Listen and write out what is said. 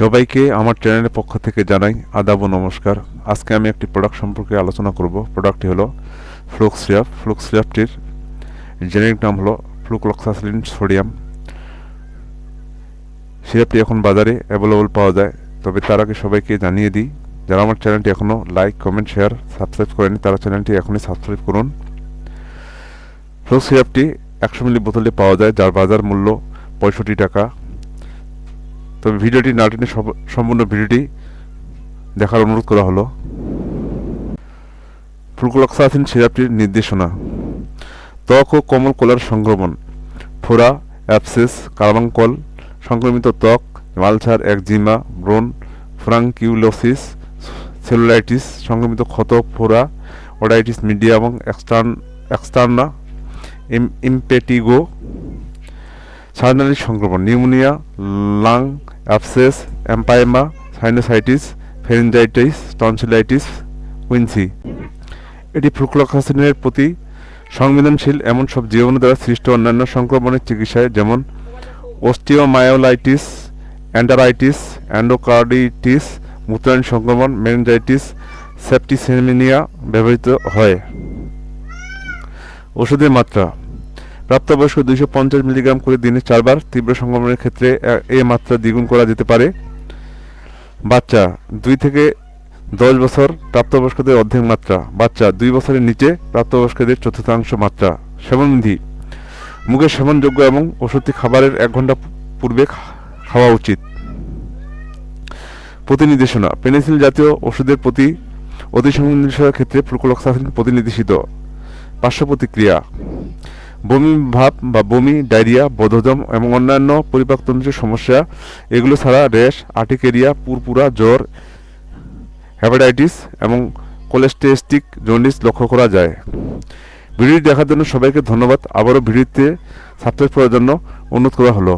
সবাইকে আমার চ্যানেলের পক্ষ থেকে জানাই আদাব নমস্কার। আজকে আমি একটি প্রোডাক্ট সম্পর্কে আলোচনা করব। প্রোডাক্টটি হলো ফ্লুক্স সিরাপ। ফ্লুক্স সিরাপটির জেনেরিক নাম হলো ফ্লুক্লক্সাসিলিন সোডিয়াম। সিরাপটি এখন বাজারে অ্যাভেলেবল পাওয়া যায়। তবে তার আগে সবাইকে জানিয়ে দিই, যারা আমার চ্যানেলটি এখনও লাইক কমেন্ট শেয়ার সাবস্ক্রাইব করেনি, তারা চ্যানেলটি এখনই সাবস্ক্রাইব করুন। ফ্লুক্স সিরাপটি একশো মিলি বোতলে পাওয়া যায়, যার বাজার মূল্য পঁয়ষট্টি টাকা। তবে ভিডিওটি না টেনে সম্পূর্ণ ভিডিওটি দেখার অনুরোধ করা হলো। ফ্লুক্লক্সাসিন সিরাপটির নির্দেশনা। ত্বক ও কোমল কোলার সংক্রমণ। ফোরা, অ্যাপসেস, কার্বাঙ্কল, সংক্রমিত ত্বক মালছার একজিমা ব্রণ ফ্রাঙ্কিউলোসিস, সেলুলাইটিস, সংক্রমিত ক্ষত ফোরা, ওডাইটিস মিডিয়া এবং এক্সটার্ন এক্সটার্না ইমপেটিগো সার্নারি সংক্রমণ, pneumonia, lung, abscess, empyema, sinusitis pharyngitis tonsillitis quinsy এটি ফ্লুক্লোকাসিনের প্রতি সংবেদনশীল এমন সব জীবাণু দ্বারা সৃষ্ট অন্যান্য সংক্রমণের চিকিৎসায়, যেমন ওস্টিওমায়োলাইটিস অ্যান্ডারাইটিস অ্যান্ডোকার্ডিটিস মূত্রায়ণ সংক্রমণ মেনজাইটিস সেপ্টিসেমিনিয়া ব্যবহৃত হয়। ওষুধের মাত্রা প্রাপ্তবয়স্ক দুইশো পঞ্চাশ মিলিগ্রাম করে দিনে চারবার তীব্র সংক্রমণের ক্ষেত্রে এ- মাত্রা দ্বিগুণ করা যেতে পারে। বাচ্চা, দুই থেকে দশ বছর প্রাপ্তবয়স্কদের অর্ধেক মাত্রা। বাচ্চা, দুই বছরের নিচে প্রাপ্তবয়স্কদের চতুর্থাংশ মাত্রা। সেবনবিধি, মুখে সেবনযোগ্য এবং ওষুধটি খাবারের এক ঘণ্টা পূর্বে খাওয়া উচিত। প্রতিনির্দেশনা, পেনিসিল জাতীয় ওষুধের প্রতি অতি সংবেদনশীলতার ক্ষেত্রে ফ্লুকোলক্সাসিন প্রতিনির্দেশিত। পার্শ্ব প্রতিক্রিয়া বমি ভাব বা বমি, ডায়রিয়া বদহজম এবং অন্যান্য পরিপাকতন্ত্রের সমস্যা, এগুলো ছাড়া র্যাশ, আর্টিকেরিয়া, পুরপুরা, জ্বর হ্যাপাটাইটিস এবং কোলেস্টেস্টিক জন্ডিস লক্ষ্য করা যায়। ভিডিওটি দেখার জন্য সবাইকে ধন্যবাদ। আবারও ভিডিওতে সাবস্ক্রাইব করার জন্য অনুরোধ করা হলো।